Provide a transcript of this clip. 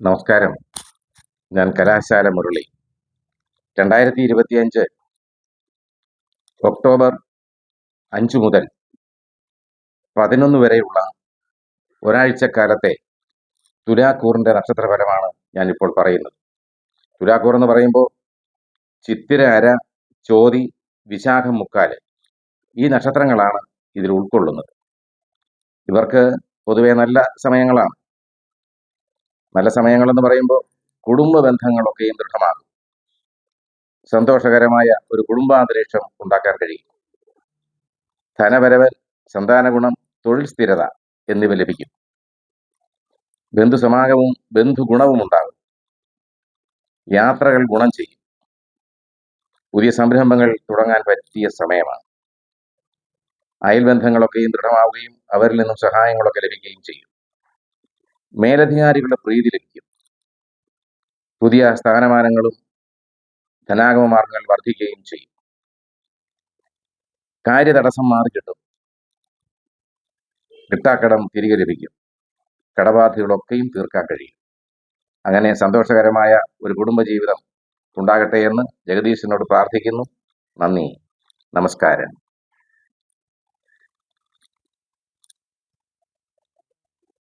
നമസ്കാരം. ഞാൻ കലാശാല മുരളി. രണ്ടായിരത്തി ഇരുപത്തിയഞ്ച് ഒക്ടോബർ അഞ്ച് മുതൽ പതിനൊന്ന് വരെയുള്ള ഒരാഴ്ചക്കാലത്തെ തുലാക്കൂറിന്റെ നക്ഷത്രഫലമാണ് ഞാനിപ്പോൾ പറയുന്നത്. തുലാക്കൂർ എന്ന് പറയുമ്പോൾ ചിത്തിര അര ചോതി വിശാഖം മുക്കാൽ ഈ നക്ഷത്രങ്ങളാണ് ഇതിൽ ഉൾക്കൊള്ളുന്നത്. ഇവർക്ക് പൊതുവെ നല്ല സമയങ്ങളാണ്. നല്ല സമയങ്ങളെന്ന് പറയുമ്പോൾ കുടുംബ ബന്ധങ്ങളൊക്കെയും ദൃഢമാകും. സന്തോഷകരമായ ഒരു കുടുംബാന്തരീക്ഷം ഉണ്ടാക്കാൻ കഴിയും. ധനപരവൽ സന്താന ഗുണം തൊഴിൽ സ്ഥിരത എന്നിവ ലഭിക്കും. ബന്ധുസമാഗമവും ബന്ധുഗുണവും ഉണ്ടാകും. യാത്രകൾ ഗുണം ചെയ്യും. പുതിയ സംരംഭങ്ങൾ തുടങ്ങാൻ പറ്റിയ സമയമാണ്. അയൽബന്ധങ്ങളൊക്കെയും ദൃഢമാവുകയും അവരിൽ നിന്നും സഹായങ്ങളൊക്കെ ലഭിക്കുകയും ചെയ്യും. മേലധികാരികളുടെ പ്രീതി ലഭിക്കും. പുതിയ സ്ഥാനമാനങ്ങളും ധനാഗമ മാർഗങ്ങൾ വർദ്ധിക്കുകയും ചെയ്യും. കാര്യതടസ്സം മാറി കിട്ടും. കിട്ടാക്കടം തിരികെ ലഭിക്കും. കടബാധ്യതകളൊക്കെയും തീർക്കാൻ കഴിയും. അങ്ങനെ സന്തോഷകരമായ ഒരു കുടുംബജീവിതം ഉണ്ടാകട്ടെ എന്ന് ജഗദീശനോട് പ്രാർത്ഥിക്കുന്നു. നന്ദി. നമസ്കാരം.